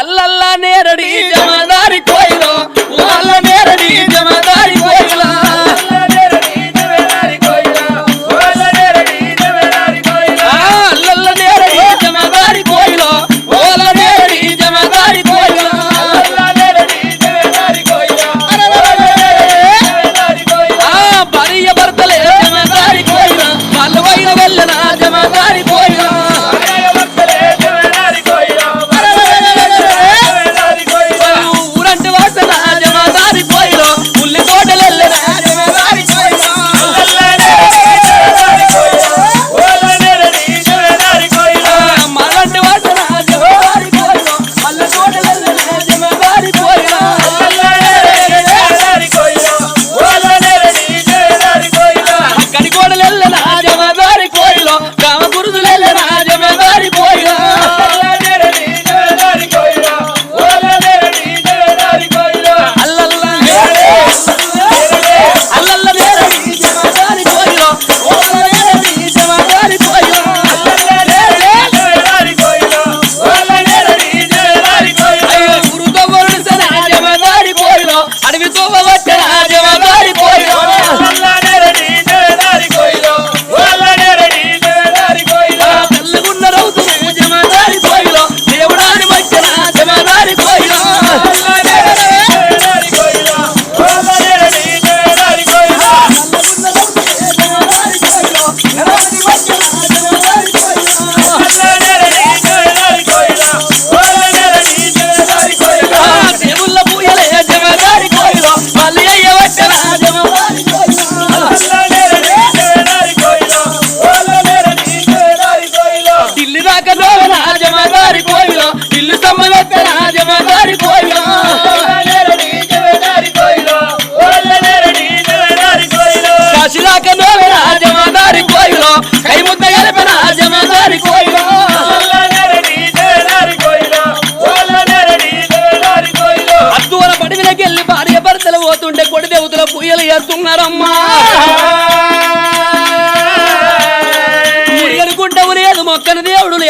అల్లల్లా నేరడి జవాన్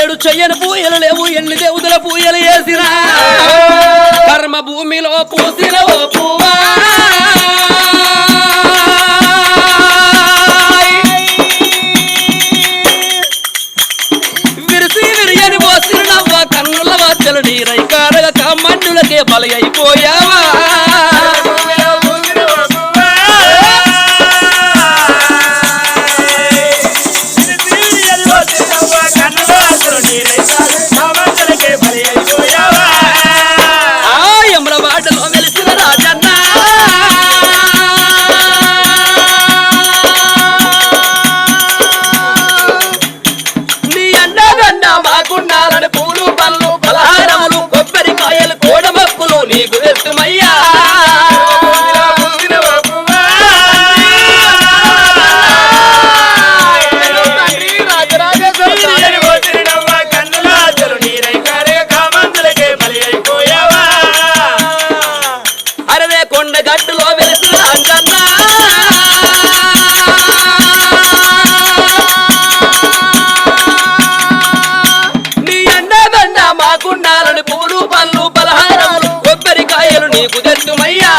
ఏడు చెయ్యని పూయలు లేవు ఎన్ని దేవుదల పూయలు వేసిన. కర్మ భూమిలో పూసిన ఓ పువ్వా. విరిసి విరియని పోసిన నవ్వ కన్నుల వాచలు నీరై కారగక మన్నులకే బలి అయిపోయావా. కుదరదుమయ్యా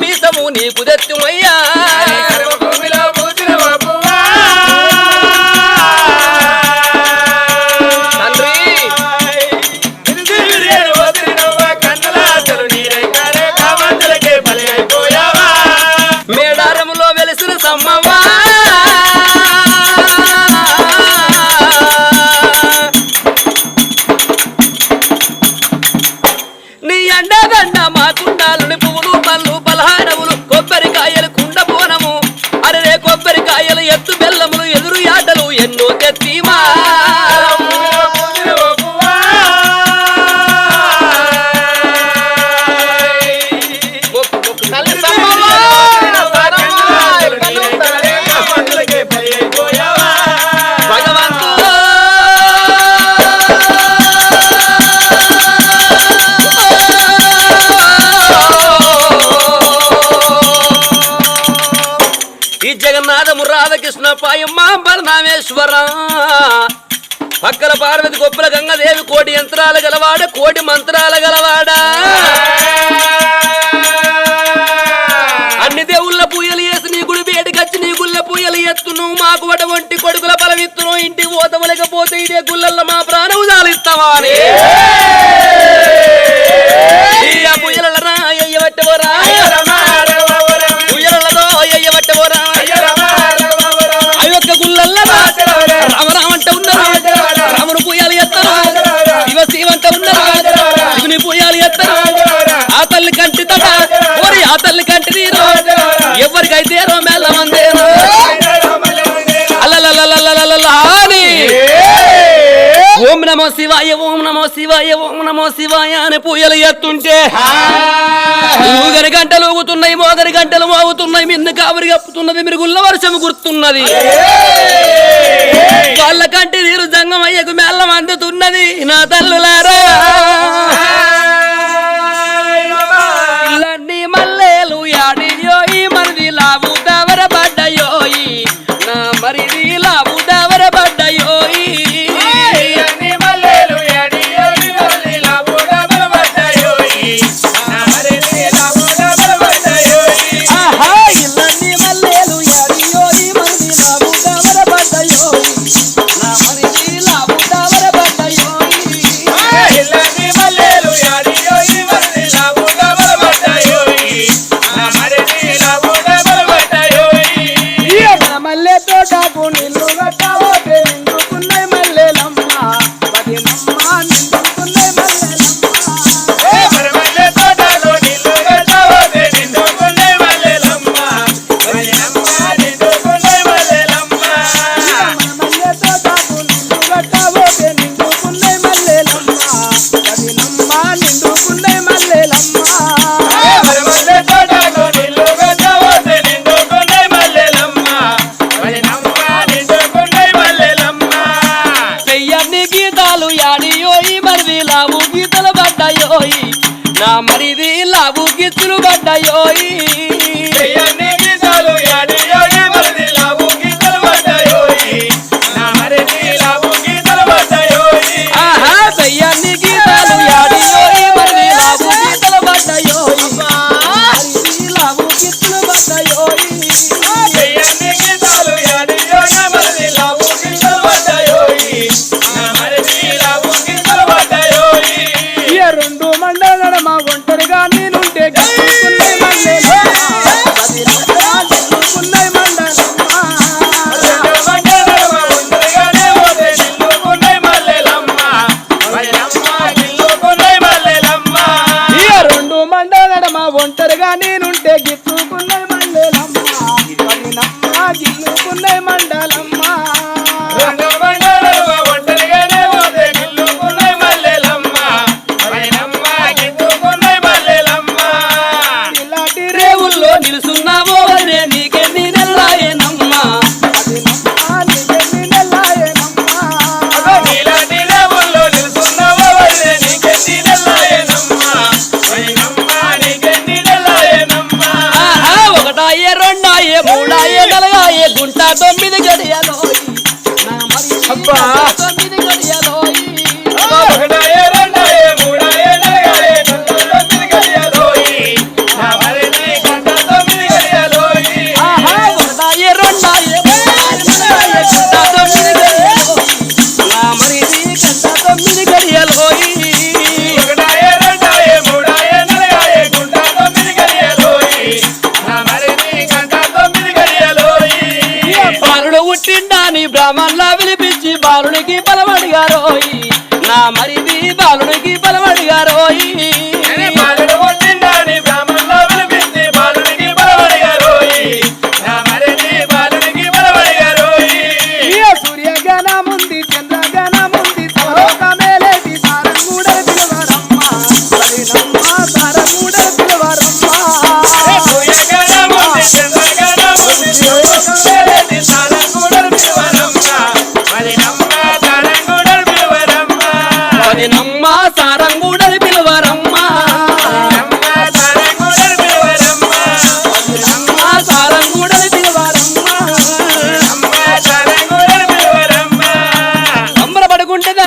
మీసము నీకు దత్తుమయ్యా ఈ జగన్నాథము రాధకృష్ణ పాయమ్మ బలనామేశ్వర పక్కల పార్వతి గొప్పల గంగదేవి కోటి యంత్రాలు గలవాడ కోటి మంత్రాలు గలవాడ. అన్ని దేవుళ్ళ పూయలు వేసి నీ గుడి వేడికచ్చి నీ గుళ్ళ పూయలు ఎత్తును. మాకు అటువంటి కొడుకుల బలమిత్తును ఇంటికి పోతవలేకపోతే ఇదే గుళ్ళల్లో మా ప్రాణం అని ఎత్తారు ఆ తల్లి కంటి తట ఓరి ఆ తల్లి కంటి నీరు ఎవరికైతే రో మెల్ల మందేరు అల్లలల్లలల్లలల్ల అని ఓం నమో శివాయ ఓం నమో శివాయ ఓం నమో శివాయ అని పూయలు ఎత్తుంటే ఊగరి గంటలు ఊగుతున్నాయి మోగరి గంటలు మోగుతున్నాయి మిన్ను కావరి కప్పుతున్నది మిరుగుల్ల వర్షం గుర్తున్నది. వాళ్ళ కంటి నీరు జంగమయ్యకు మెల్లం అందుతున్నది. నా తల్లులారా గీతలు పడ్డాయోయి. నా మరిది లావు గీతులు పడ్డాయోయి. రెండాయే మూడాయే నలగాయే గుంట తొమ్మిది మరి అబ్బా. తొమ్మిది గడియలోయి. ఆహా